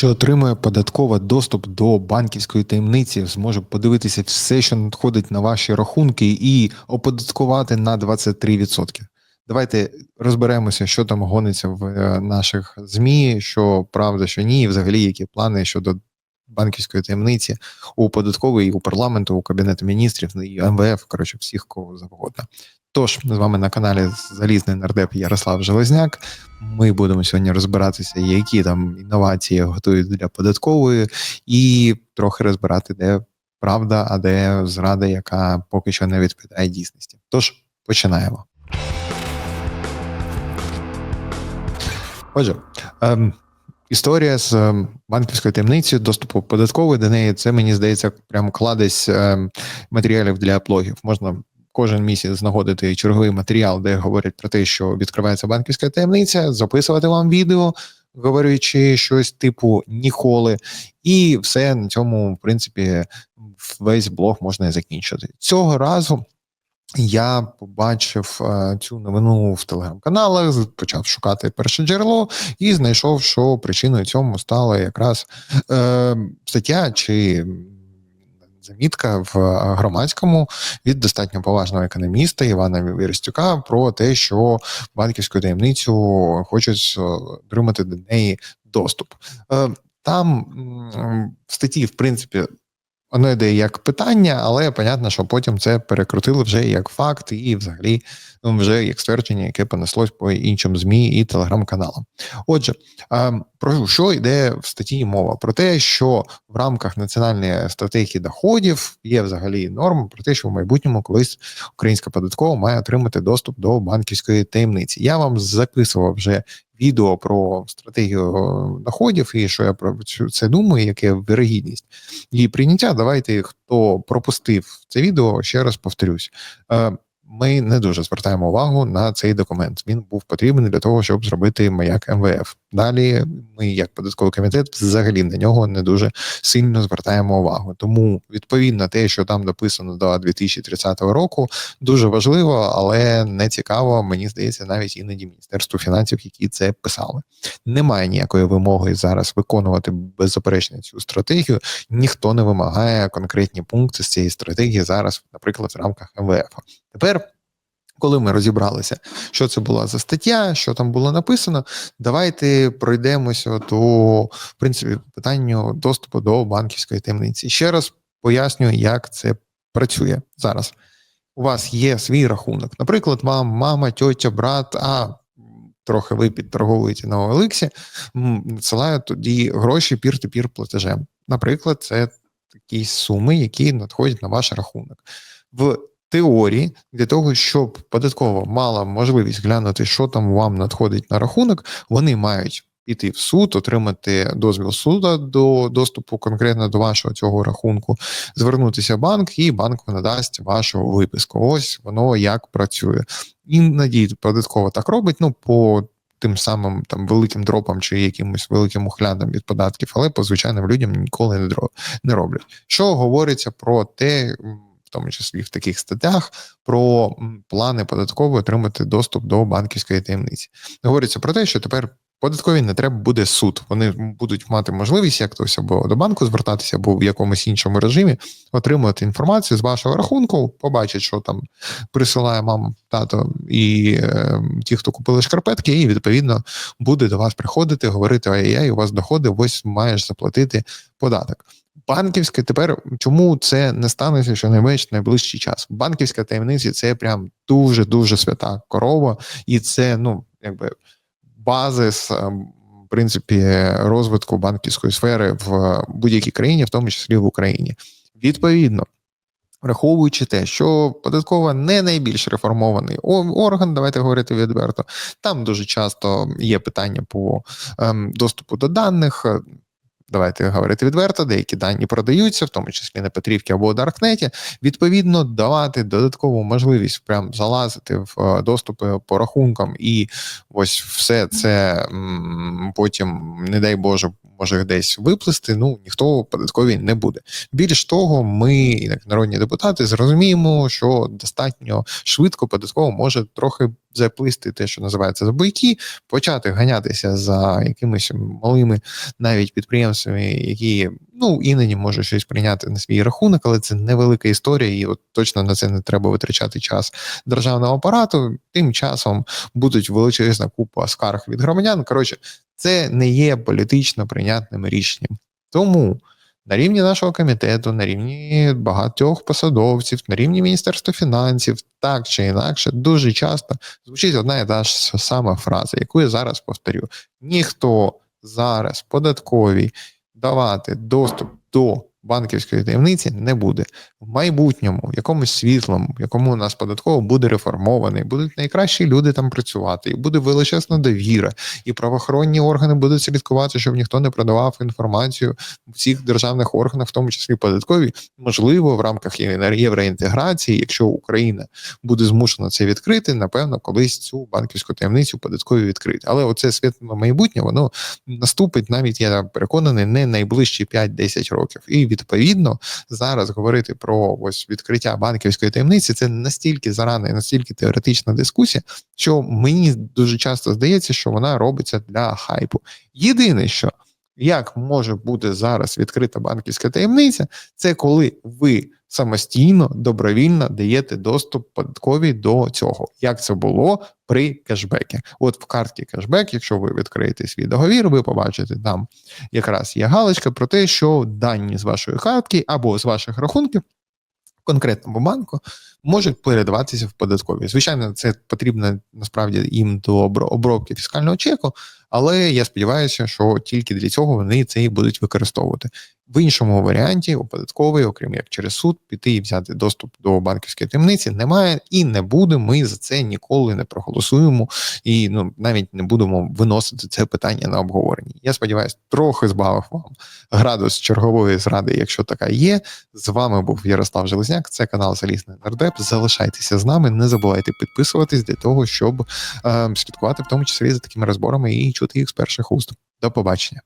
що отримує податково доступ до банківської таємниці, зможе подивитися все, що надходить на ваші рахунки, і оподаткувати на 23%. Давайте розберемося, що там гониться в е, наших змі, що правда, що ні, і взагалі які плани щодо банківської таємниці у податкової, у парламенту, у кабінету міністрів і МВФ. Коротше, всіх кого завгодно. Тож з вами на каналі Залізний нардеп Ярослав Железняк. Ми будемо сьогодні розбиратися, які там інновації готують для податкової, і трохи розбирати, де правда, а де зрада, яка поки що не відповідає дійсності. Тож починаємо. Отже, ем, історія з ем, банківською таємницею, доступу податкової до неї, це мені здається, прям кладезь ем, матеріалів для блогів. Можна кожен місяць знаходити черговий матеріал, де говорять про те, що відкривається банківська таємниця, записувати вам відео, говорячи щось типу ніколи, і все на цьому, в принципі, весь блог можна закінчити. Цього разу. Я побачив е, цю новину в телеграм-каналах, почав шукати перше джерело і знайшов, що причиною цьому стала якраз е, стаття чи замітка в громадському від достатньо поважного економіста Івана Вірстюка про те, що банківську таємницю хочуть отримати до неї доступ. Е, там в статті, в принципі, воно йде як питання, але понятно, що потім це перекрутили вже як факт, і взагалі ну, вже як ствердження, яке понеслось по іншим змі і телеграм-каналам. Отже, про що йде в статті мова? Про те, що в рамках національної стратегії доходів є взагалі норма про те, що в майбутньому колись українська податкова має отримати доступ до банківської таємниці. Я вам записував вже відео про стратегію доходів і що я про це думаю, яке вирогідність її прийняття. Давайте хто пропустив це відео, ще раз повторюсь. Ми не дуже звертаємо увагу на цей документ. Він був потрібен для того, щоб зробити маяк МВФ. Далі ми, як податковий комітет, взагалі на нього не дуже сильно звертаємо увагу. Тому відповідно те, що там дописано до 2030 року, дуже важливо, але не цікаво. Мені здається, навіть іноді міністерству фінансів, які це писали. Немає ніякої вимоги зараз виконувати беззаперечно цю стратегію. Ніхто не вимагає конкретні пункти з цієї стратегії зараз, наприклад, в рамках МВФ. Тепер. Коли ми розібралися, що це була за стаття, що там було написано, давайте пройдемося до в принципі питанню доступу до банківської таємниці. Ще раз пояснюю, як це працює зараз. У вас є свій рахунок. Наприклад, вам мама, тьотя, брат, а трохи ви підторговуєте на OLX, надсилають тоді гроші пір-то-пір платежем. Наприклад, це такі суми, які надходять на ваш рахунок. В теорії для того, щоб податкова мала можливість глянути, що там вам надходить на рахунок, вони мають піти в суд, отримати дозвіл суду до доступу конкретно до вашого цього рахунку, звернутися в банк, і банк надасть вашу виписку. Ось воно як працює. Іноді податково так робить. Ну по Тим самим там великим дропам чи якимось великим ухлядам від податків, але по звичайним людям ніколи не роблять. Що говориться про те, тому числі в таких статтях, про плани податкової отримати доступ до банківської таємниці. Говориться про те, що тепер податкові не треба буде суд. Вони будуть мати можливість як хтось або до банку звертатися, або в якомусь іншому режимі отримувати інформацію з вашого рахунку, побачить, що там присилає мама, тато і е, ті, хто купили шкарпетки, і відповідно буде до вас приходити, говорити: ай-яй, у вас доходи, ось маєш заплатити податок. Банківське тепер чому це не станеться що найменш найближчий час? Банківська таємниця це прям дуже дуже свята корова, і це ну якби базис ем, в принципі розвитку банківської сфери в будь-якій країні, в тому числі в Україні. Відповідно. Враховуючи те, що податкова не найбільш реформований орган, давайте говорити відверто. Там дуже часто є питання по ем, доступу до даних, давайте говорити відверто, деякі дані продаються, в тому числі на Петрівці або Даркнеті. Відповідно, давати додаткову можливість прям залазити в е, доступи по рахункам, і ось все це потім, не дай Боже, може десь виплисти. Ну ніхто податкові не буде. Більш того, ми, як народні депутати, зрозуміємо, що достатньо швидко податково може трохи заплисти те, що називається за бойки, почати ганятися за якимись малими навіть підприємствами, які ну іноді можуть щось прийняти на свій рахунок, але це невелика історія, і от точно на це не треба витрачати час державного апарату. Тим часом будуть величезна купа скарг від громадян. Коротше, це не є політично прийнятним рішенням. Тому на рівні нашого комітету, на рівні багатьох посадовців, на рівні Міністерства фінансів, так чи інакше, дуже часто звучить одна і та ж сама фраза, яку я зараз повторю: ніхто зараз податковій давати доступ до банківської таємниці не буде в майбутньому, якомусь світлому, якому у нас податково буде реформований, будуть найкращі люди там працювати, і буде величезна довіра, і правоохоронні органи будуть слідкувати, щоб ніхто не продавав інформацію в всіх державних органах, в тому числі податкові, можливо, в рамках євроінтеграції, якщо Україна буде змушена це відкрити, напевно, колись цю банківську таємницю податкові відкрити. Але оце світле майбутнє, воно наступить навіть, я переконаний, не найближчі 5-10 років. І відповідно зараз говорити про ось відкриття банківської таємниці це настільки зарана і настільки теоретична дискусія, що мені дуже часто здається, що вона робиться для хайпу. Єдине, що як може бути зараз відкрита банківська таємниця, це коли ви самостійно добровільно даєте доступ податковій до цього, як це було при кешбекі. От в картці кешбек, якщо ви відкриєте свій договір, ви побачите там якраз є галочка про те, що дані з вашої картки або з ваших рахунків конкретному банку можуть передаватися в податкові. Звичайно, це потрібно насправді їм до обробки фіскального чеку, але я сподіваюся, що тільки для цього вони це і будуть використовувати. В іншому варіанті у податковий, окрім як через суд, піти і взяти доступ до банківської таємниці немає і не буде. Ми за це ніколи не проголосуємо і ну навіть не будемо виносити це питання на обговорення. Я сподіваюся, трохи збавив вам градус чергової зради, якщо така є. З вами був Ярослав Железняк. Це канал Залізний Нардеп. Залишайтеся з нами. Не забувайте підписуватись для того, щоб е, слідкувати в тому числі за такими розборами і чути їх з перших уст. До побачення.